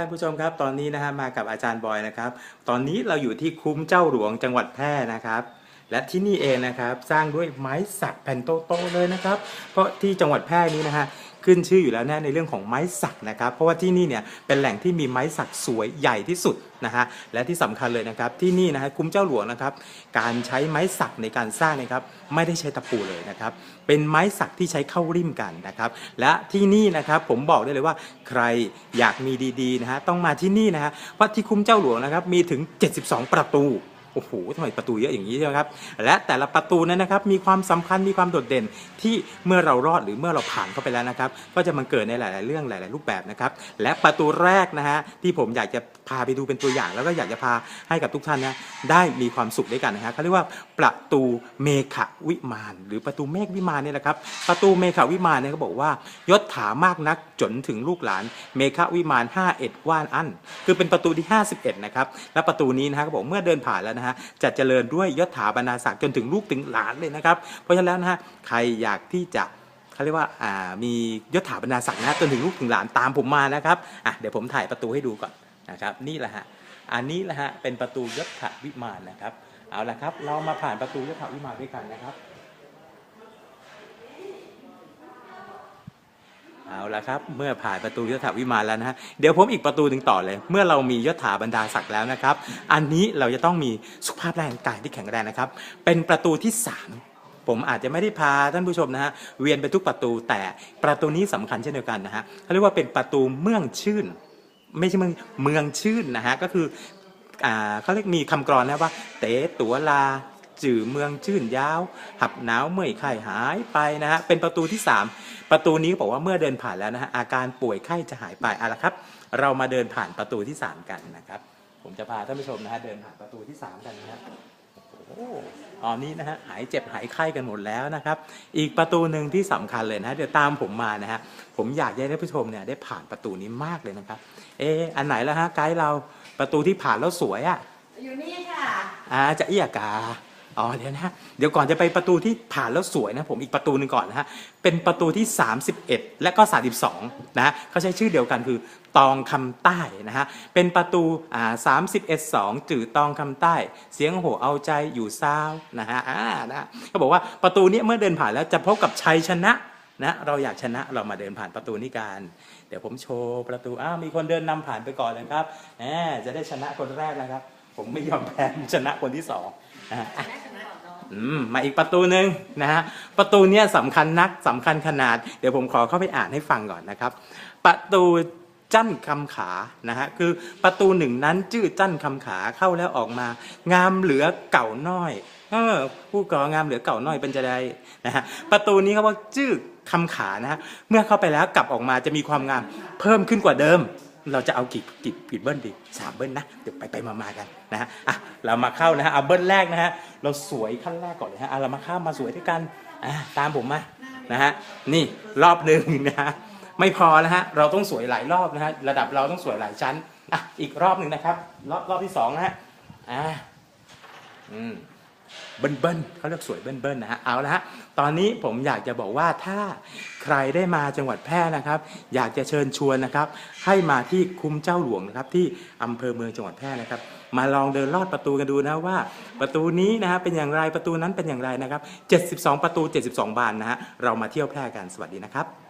ท่านผู้ชมครับตอนนี้นะฮะมากับอาจารย์บอยนะครับ ตอนนี้เราอยู่ที่คุ้มเจ้าหลวงจังหวัดแพร่นะครับ และที่นี่เองนะครับสร้างด้วยไม้สักแผ่นโตๆเลยนะครับ เพราะที่จังหวัดแพร่นี้นะฮะ ขึ้นชื่ออยู่แล้วแน่ในเรื่องของไม้สักนะครับ เพราะว่าที่นี่เนี่ยเป็นแหล่งที่มีไม้สักสวยใหญ่ที่สุดนะฮะและที่สำคัญเลยนะครับที่นี่นะฮะคุ้มเจ้าหลวงนะครับ การใช้ไม้สักในการสร้างนะครับไม่ได้ใช้ตะปูเลยนะครับ เป็นไม้สักที่ใช้เข้าริมกันนะครับ และที่นี่นะครับผมบอกได้เลยว่าใครอยากมีดีๆนะฮะต้องมาที่นี่นะฮะเพราะที่คุ้มเจ้าหลวงนะครับมีถึง 72 ประตู โอ้โหทำไมประตูเยอะอย่างนี้ใช่ไหมครับ และแต่ละประตูนั้นนะครับมีความสำคัญมีความโดดเด่นที่เมื่อเรารอดหรือเมื่อเราผ่านเข้าไปแล้วนะครับ ก็จะมันเกิดในหลาย ๆ เรื่องหลาย ๆ รูปแบบนะครับ และประตูแรกนะฮะที่ผมอยากจะพาไปดูเป็นตัวอย่าง แล้วก็อยากจะพาให้กับทุกท่านนะได้มีความสุขด้วยกันนะฮะเขาเรียกว่าประตูเมขวิมาน หรือประตูเมฆวิมานเนี่ยแหละครับ ประตูเมขวิมานเนี่ยเขาบอกว่ายศถามากนักจนถึงลูกหลาน เมฆวิมาน5เอ็ดว่านอันคือเป็นประตูที่ 51นะครับและประตูนี้นะฮะเขาบอกเมื่อเดินผ่านแล้วนะฮะจะเจริญด้วยยศถาบรรดาศักดิ์จนถึงลูกถึงหลานเลยนะครับ เพราะฉะนั้นนะฮะใครอยากที่จะเขาเรียกว่าอ่ามียศถาบรรดาศักดิ์นะจนถึงลูกถึงหลานตามผมมานะครับอะเดี๋ยวผมถ่ายประตูให้ดูก่อนนะครับ นี่แหละฮะอันนี้แหละฮะเป็นประตูยศถาวิมานนะครับ เอาละครับ เรามาผ่านประตูยศถาวิมานด้วยกันนะครับ เอาละครับ เมื่อผ่านประตูยศถาวิมานแล้วนะฮะเดี๋ยวผมอีกประตูหนึ่งต่อเลย เมื่อเรามียศถาบรรดาศักดิ์แล้วนะครับ อันนี้เราจะต้องมีสุขภาพร่างกายที่แข็งแรงนะครับ เป็นประตูที่ 3 ผมอาจจะไม่ได้พาท่านผู้ชมนะฮะเวียนไปทุกประตูแต่ประตูนี้สำคัญเช่นเดียวกันนะฮะเขาเรียกว่าเป็นประตูเมืองชื่น ไม่ใช่เมืองเมืองชื่นนะฮะก็คืออเขาเรียกมีคำกรอนนะว่า เต๋ตัวลา จื่อเมืองชื่นยาว หับหนาวเมื่อยไข้หายไปนะฮะเป็นประตูที่ 3 ประตูนี้บอกว่าเมื่อเดินผ่านแล้วนะฮะอาการป่วยไข้จะหายไปเอาละครับ เรามาเดินผ่านประตูที่ 3 กันนะครับผมจะพาท่านผู้ชมนะฮะเดินผ่านประตูที่ 3 กันนะฮะโอ้โหตอนนี้นะฮะหายเจ็บหายไข้กันหมดแล้วนะครับ อีกประตูหนึ่งที่สำคัญเลยนะฮะเดี๋ยวตามผมมานะฮะผมอยากให้ท่านผู้ชมเนี่ยได้ผ่านประตูนี้มากเลยนะครับ เอะอันไหนแล้วฮะไกด์เราประตูที่ผ่านแล้วสวยอะอยู่นี่ค่ะอาจะเอียกา อ๋อเดี๋ยวนะเดี๋ยวก่อนจะไปประตูที่ผ่านแล้วสวยนะผมอีกประตูหนึ่งก่อนนะฮะเป็นประตูที่ 31 และก็ 32นะฮะเขาใช้ชื่อเดียวกันคือตองคำใต้นะฮะเป็นประตูอ่า31 2จื่อตองคำใต้ เสียงโหเอาใจอยู่ซาวนะฮะอ่านะเขาบอกว่าประตูนี้เมื่อเดินผ่านแล้วจะพบกับชัยชนะนะเราอยากชนะเรามาเดินผ่านประตูนี้กันเดี๋ยวผมโชว์ประตูอ้าวมีคนเดินนำผ่านไปก่อนนะครับแหมจะได้ชนะคนแรกนะครับ ผมไม่ยอมแพ้ชนะคนที่สอง นะฮะอะอืมมาอีกประตูหนึ่งนะฮะประตูเนี้ยสำคัญนักสำคัญขนาด เดี๋ยวผมขอเข้าไปอ่านให้ฟังก่อนนะครับ ประตูจั้นคำขานะฮะคือประตูหนึ่งนั้นชื่อจั้นคำขาเข้าแล้วออกมา งามเหลือเก่าน้อยเออผู้ก่องามเหลือเก่าน้อยเป็นจะได้นะฮะประตูนี้เขาว่าชื่อคำขานะฮะเมื่อเข้าไปแล้วกลับออกมาจะมีความงามเพิ่มขึ้นกว่าเดิม เราจะเอากี่กี่กี่เบิ้ลดีสามเบิ้ลนะเดี๋ยวไปไปมามากันนะฮะอะเรามาเข้านะฮะเอาเบิ้ลแรกนะฮะเราสวยขั้นแรกก่อนเลยฮะอะเรามาเข้ามาสวยด้วยกันอะตามผมมานะฮะนี่รอบหนึ่งนะฮะไม่พอนะฮะเราต้องสวยหลายรอบนะฮะระดับเราต้องสวยหลายชั้นอะอีกรอบหนึ่งนะครับ รอบรอบที่สองนะฮะอ่าอืม เบิ้ลเบิ้ลเขาเรียกสวยเบิ้ลเบิ้ลนะฮะเอาละฮะตอนนี้ผมอยากจะบอกว่าถ้าใครได้มาจังหวัดแพร่นะครับ อยากจะเชิญชวนนะครับ ให้มาที่คุ้มเจ้าหลวงนะครับ ที่อำเภอเมืองจังหวัดแพร่นะครับ มาลองเดินลอดประตูกันดูนะว่า ประตูนี้นะฮะเป็นอย่างไรประตูนั้นเป็นอย่างไรนะครับ 72 ประตู 72 บานนะฮะเรามาเที่ยวแพร่กันสวัสดีนะครับ